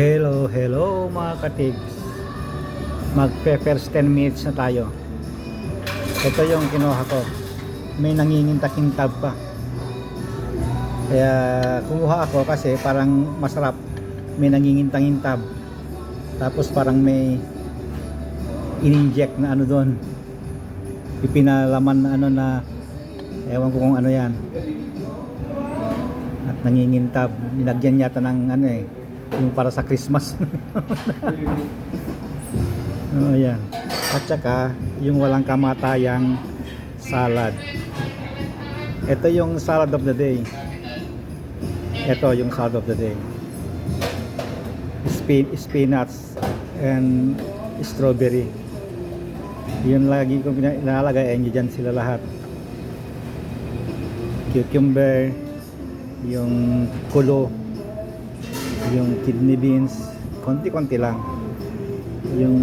Hello, hello mga katigs. Magpe first 10 minutes na tayo. Ito yung kinuha ko. May nanginginta-kintab pa. Kaya kumuha ako kasi parang masarap. May nanginginta-kintab. Tapos parang may in-inject na ano doon. Ipinalaman na ano na ewan ko kung ano yan. At nangingintab. Nilagyan yata ng ano eh yung para sa Christmas. oh, yan. At saka, yung walang kamatayang salad. Ito yung salad of the day. Ito yung salad of the day. Spin spinach and strawberry. Yun lagi kong pina- inalalagay. Ayun dyan sila lahat. Cucumber, yung kulo, yung kidney beans, konti-konti lang. Yung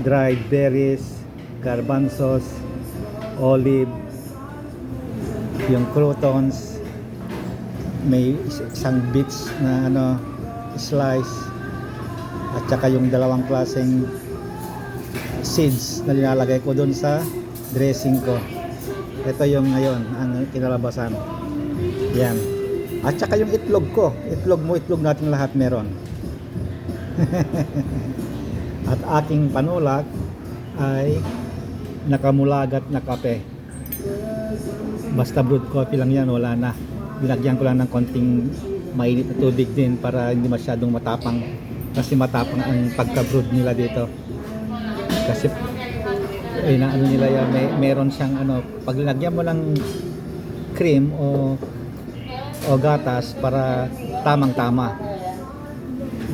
dried berries, garbanzos, olive, yung croutons, may is- isang bits na ano, slice, at saka yung dalawang klaseng seeds na nilalagay ko doon sa dressing ko. Ito yung ngayon, ang kinalabasan. Yan. At saka yung itlog ko. Itlog mo, itlog natin lahat meron. At aking panulak ay nakamulagat na kape. Basta brewed coffee lang yan, wala na. Binagyan ko lang ng konting mainit na tubig din para hindi masyadong matapang. Kasi matapang ang pagka-brewed nila dito. Kasi eh, na ano nila yan, may, meron siyang ano, pag lagyan mo ng cream o o gatas para tamang-tama.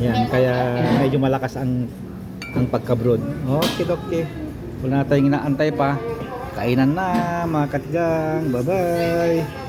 Yan, kaya medyo malakas ang ang pagka-brood. Okay, okay. Wala na tayong inaantay pa. Kainan na mga katigang. Bye-bye.